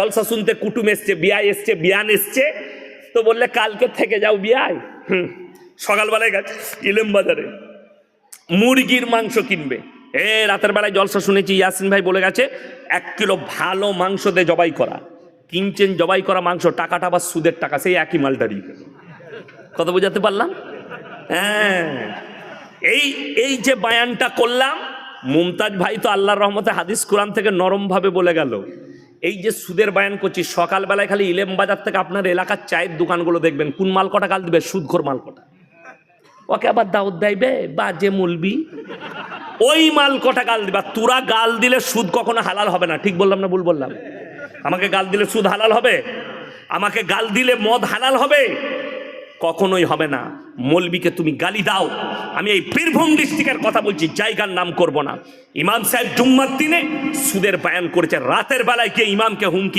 জলসা শুনতে কুটুম এসছে বিয়ায় এসছে, বিয়ান এসছে। তো বললে, কালকে থেকে যাও বিয়ায় হুম, সকালবেলায় গেছে, ইলেম বাজারে। মুরগির মাংস কিনবে। এ, রাতের বেলায় জলসা শুনেছি, ইয়াসিন ভাই বলে গেছে, এক কিলো ভালো মাংস দিয়ে জবাই করা। কিনছেন জবাই করা মাংস, টাকাটা আবার সুদের টাকা, সেই একই মালটারই। কত বোঝাতে পারলাম? হ্যাঁ। এই এই যে বায়ানটা করলাম, মুমতাজ ভাই তো আল্লাহর রহমতে হাদিস কোরআন থেকে নরমভাবে বলে গেল। এই যে সুদের বায়ান করছি, সকালবেলায় খালি ইলেম বাজার থেকে আপনার এলাকার চায়ের দোকানগুলো দেখবেন, কোন মাল কটা কাল দিবে? সুদখোর মাল কটা ওকে আবার দাউদ দেবে বা যে মুলবি। ওই মাল কটা গাল দিবা তোরা গাল দিলে সুদ কখনো হালাল হবে না, ঠিক বললাম না ভুল বললাম? আমাকে গাল দিলে সুদ হালাল হবে? আমাকে গাল দিলে মদ হালাল হবে? কখনোই হবে না। মলবিকে তুমি গালি দাও। আমি এই বীরভূম ডিস্ট্রিক্টের কথা বলছি, জায়গার নাম করব না। ইমাম সাহেব জুম্মার দিনে সুদের বায়ান করেছে। রাতের বেলায় গিয়ে ইমামকে হুমকি